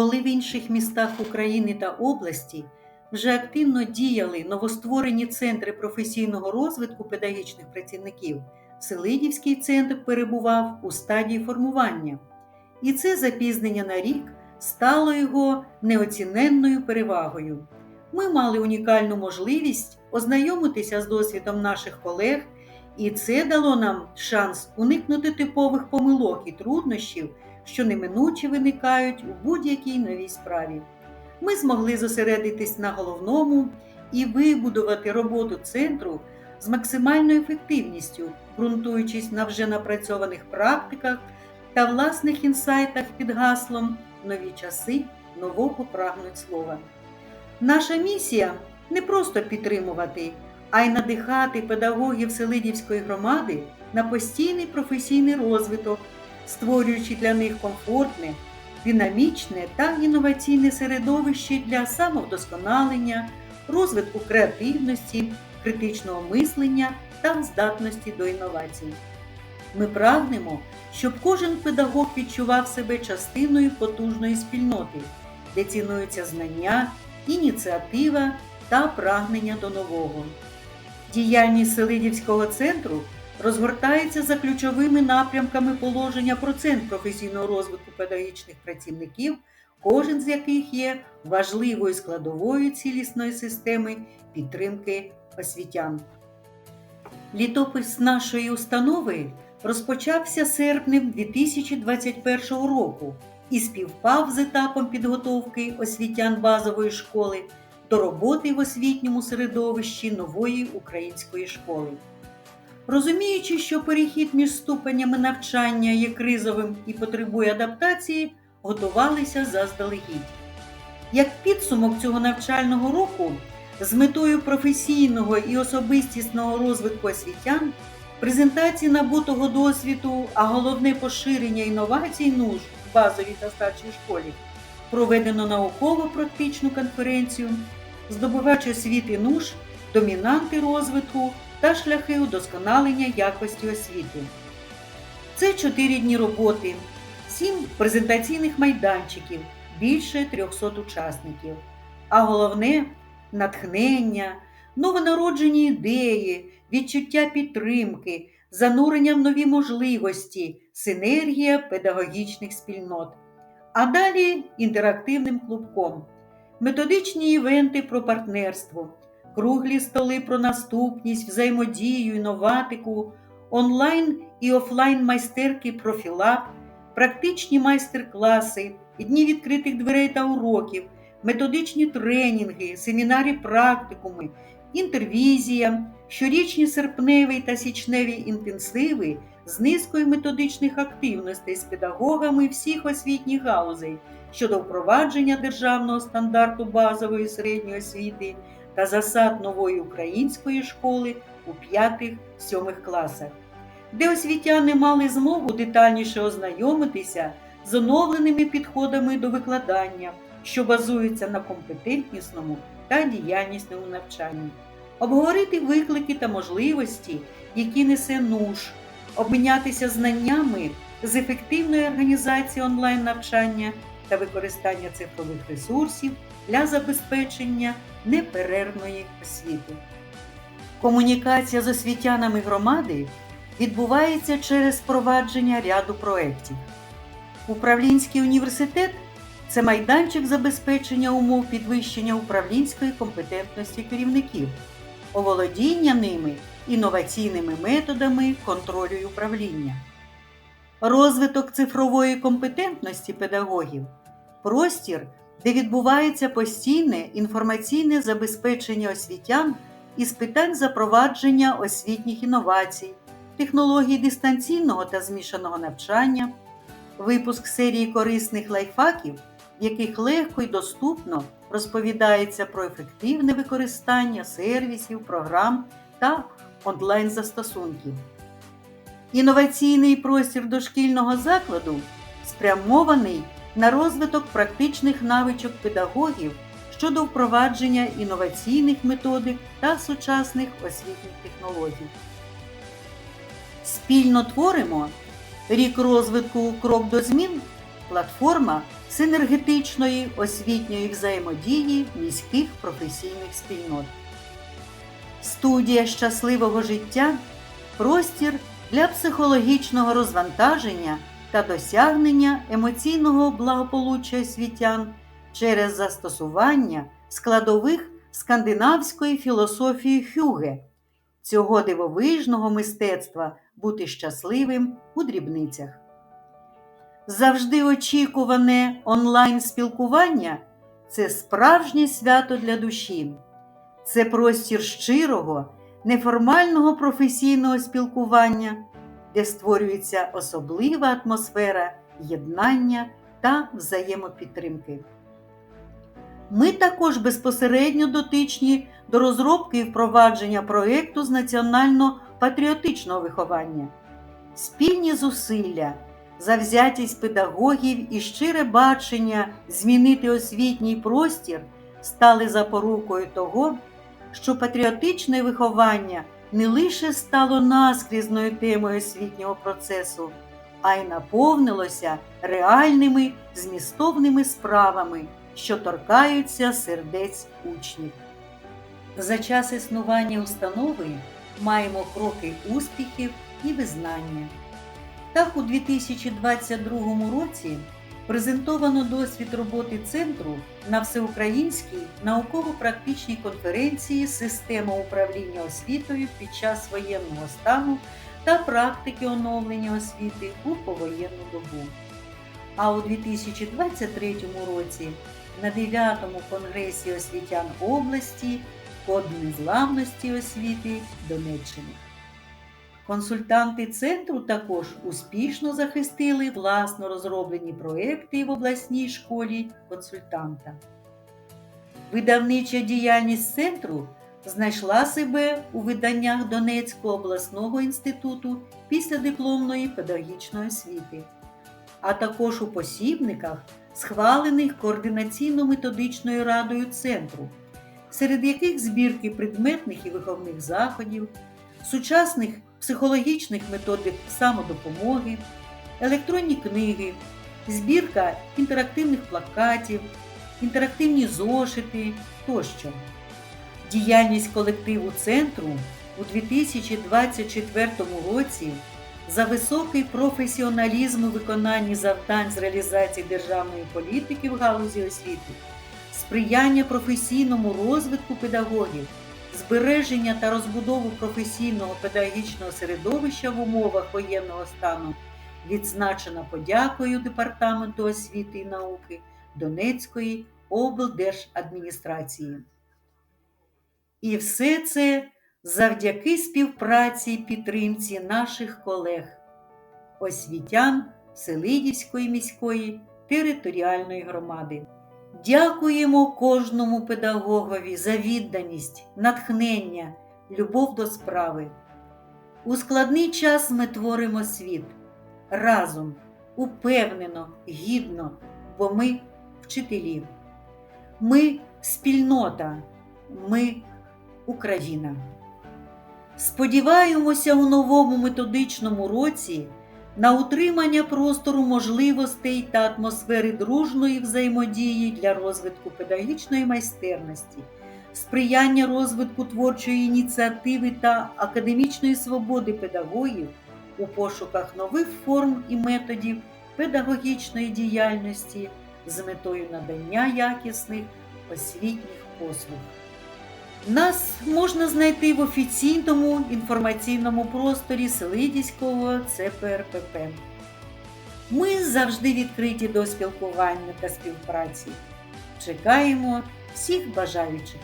коли в інших містах України та області вже активно діяли новостворені центри професійного розвитку педагогічних працівників, Селидівський центр перебував у стадії формування. І це запізнення на рік стало його неоціненною перевагою. Ми мали унікальну можливість ознайомитися з досвідом наших колег, і це дало нам шанс уникнути типових помилок і труднощів, що неминуче виникають у будь-якій новій справі. Ми змогли зосередитись на головному і вибудувати роботу центру з максимальною ефективністю, ґрунтуючись на вже напрацьованих практиках та власних інсайтах під гаслом Нові часи нового прагнуть слова. Наша місія не просто підтримувати, а й надихати педагогів Селидівської громади на постійний професійний розвиток, створюючи для них комфортне, динамічне та інноваційне середовище для самовдосконалення, розвитку креативності, критичного мислення та здатності до інновацій. Ми прагнемо, щоб кожен педагог відчував себе частиною потужної спільноти, де цінуються знання, ініціатива та прагнення до нового. Діяльність Селидівського центру розгортається за ключовими напрямками положення про центр професійного розвитку педагогічних працівників, кожен з яких є важливою складовою цілісної системи підтримки освітян. Літопис нашої установи розпочався серпнем 2021 року і співпав з етапом підготовки освітян базової школи до роботи в освітньому середовищі нової української школи. Розуміючи, що перехід між ступенями навчання є кризовим і потребує адаптації, готувалися заздалегідь. Як підсумок цього навчального року, з метою професійного і особистісного розвитку освітян, презентації набутого досвіду, а головне поширення інновацій нуж в базовій та старшій школі, проведено науково-практичну конференцію здобувач освіти нуж, домінанти розвитку та шляхи удосконалення якості освіти. Це чотири дні роботи, сім презентаційних майданчиків, більше 300 учасників. А головне натхнення, новонароджені ідеї, відчуття підтримки, занурення в нові можливості, синергія педагогічних спільнот. А далі інтерактивним клубком, методичні івенти про партнерство, круглі столи про наступність, взаємодію, інноватику, онлайн і офлайн майстерки профілап, практичні майстер-класи, дні відкритих дверей та уроків, методичні тренінги, семінарі практикуми, інтервізія, щорічні серпневі та січневі інтенсиви з низкою методичних активностей з педагогами всіх освітніх галузей щодо впровадження державного стандарту базової середньої освіти та засад нової української школи у 5-7 класах, де освітяни мали змогу детальніше ознайомитися з оновленими підходами до викладання, що базуються на компетентнісному та діяльнісному навчанні, обговорити виклики та можливості, які несе нуж, обмінятися знаннями з ефективної організації онлайн-навчання та використання цифрових ресурсів для забезпечення неперервної освіти. Комунікація з освітянами громади відбувається через впровадження ряду проєктів. Управлінський університет це майданчик забезпечення умов підвищення управлінської компетентності керівників, оволодіння ними інноваційними методами контролю і управління. Розвиток цифрової компетентності педагогів простір, де відбувається постійне інформаційне забезпечення освітян із питань запровадження освітніх інновацій, технологій дистанційного та змішаного навчання, випуск серії корисних лайфхаків, в яких легко і доступно розповідається про ефективне використання сервісів, програм та онлайн-застосунків. Інноваційний простір дошкільного закладу спрямований на розвиток практичних навичок педагогів щодо впровадження інноваційних методик та сучасних освітніх технологій. Спільно творимо рік розвитку крок до змін платформа, синергетичної освітньої взаємодії міських професійних спільнот. Студія щасливого життя простір для психологічного розвантаження та досягнення емоційного благополуччя освітян через застосування складових скандинавської філософії Хюге, цього дивовижного мистецтва бути щасливим у дрібницях. Завжди очікуване онлайн спілкування це справжнє свято для душі, це простір щирого, неформального професійного спілкування, де створюється особлива атмосфера єднання та взаємопідтримки. Ми також безпосередньо дотичні до розробки і впровадження проєкту з національно-патріотичного виховання, спільні зусилля, завзятість педагогів і щире бачення змінити освітній простір стали запорукою того, що патріотичне виховання не лише стало наскрізною темою освітнього процесу, а й наповнилося реальними змістовними справами що торкаються сердець учнів. За час існування установи маємо кроки успіхів і визнання. Так, у 2022 році презентовано досвід роботи центру на всеукраїнській науково-практичній конференції Система управління освітою під час воєнного стану та практики оновлення освіти у повоєнну добу. А у 2023 році на 9-му конгресі освітян області Код незламності освіти Донеччини. Консультанти центру також успішно захистили власно розроблені проекти в обласній школі консультанта. Видавнича діяльність центру знайшла себе у виданнях Донецького обласного інституту після дипломної педагогічної освіти, а також у посібниках схвалених координаційно-методичною радою центру, серед яких збірки предметних і виховних заходів, сучасних психологічних методик самодопомоги, електронні книги, збірка інтерактивних плакатів, інтерактивні зошити тощо. Діяльність колективу центру у 2024 році за високий професіоналізм у виконанні завдань з реалізації державної політики в галузі освіти, сприяння професійному розвитку педагогів, збереження та розбудову професійного педагогічного середовища в умовах воєнного стану відзначена подякою Департаменту освіти і науки Донецької облдержадміністрації. І все це завдяки співпраці і підтримці наших колег, освітян Селидівської міської територіальної громади. Дякуємо кожному педагогові за відданість, натхнення, любов до справи. У складний час ми творимо світ разом, упевнено, гідно, бо ми вчителі. Ми спільнота, ми Україна. Сподіваємося у новому методичному році на утримання простору можливостей та атмосфери дружної взаємодії для розвитку педагогічної майстерності, сприяння розвитку творчої ініціативи та академічної свободи педагогів у пошуках нових форм і методів педагогічної діяльності з метою надання якісних освітніх послуг. Нас можна знайти в офіційному інформаційному просторі Селидівського ЦПРПП. Ми завжди відкриті до спілкування та співпраці. Чекаємо всіх бажаючих.